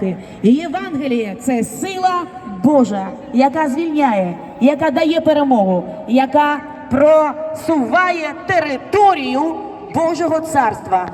порядки. Євангеліє це сила Божа, яка звільняє, яка дає перемогу, яка просуває територію Божого царства.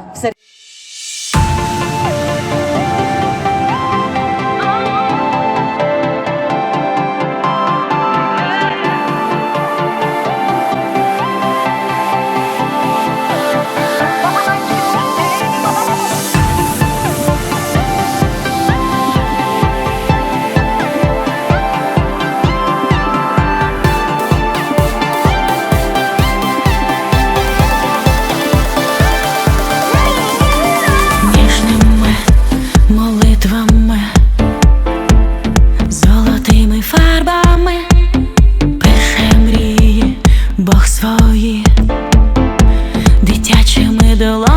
the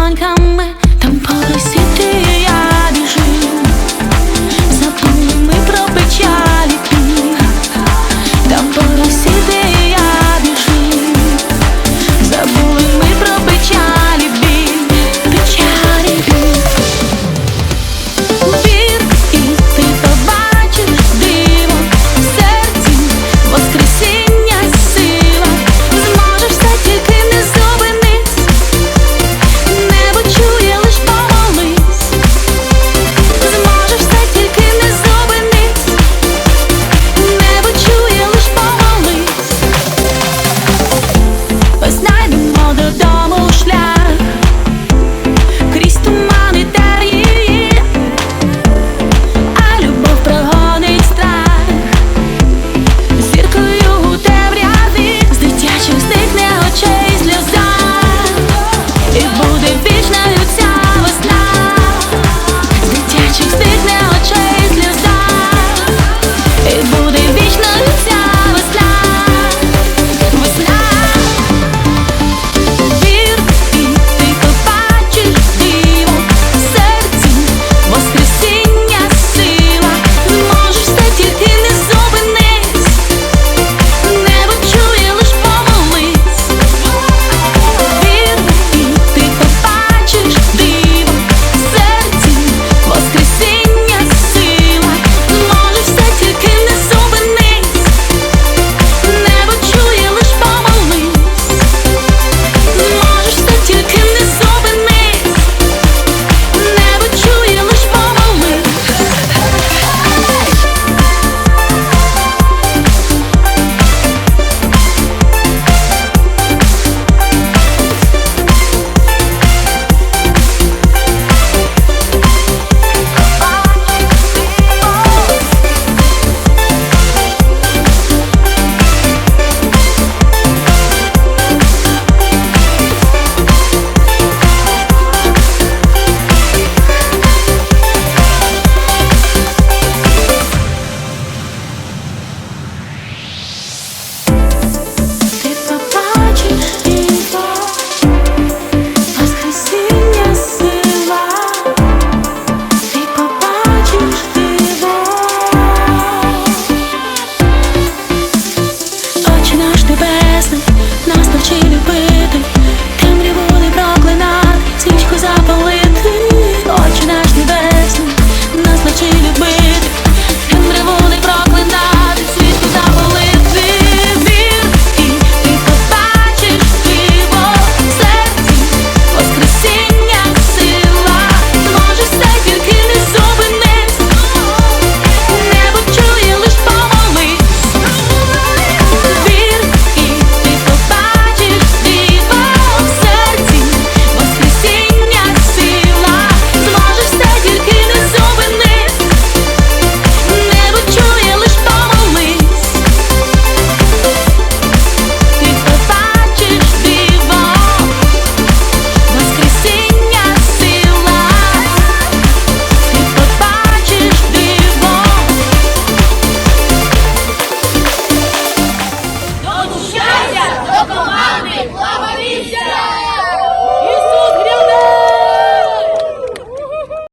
to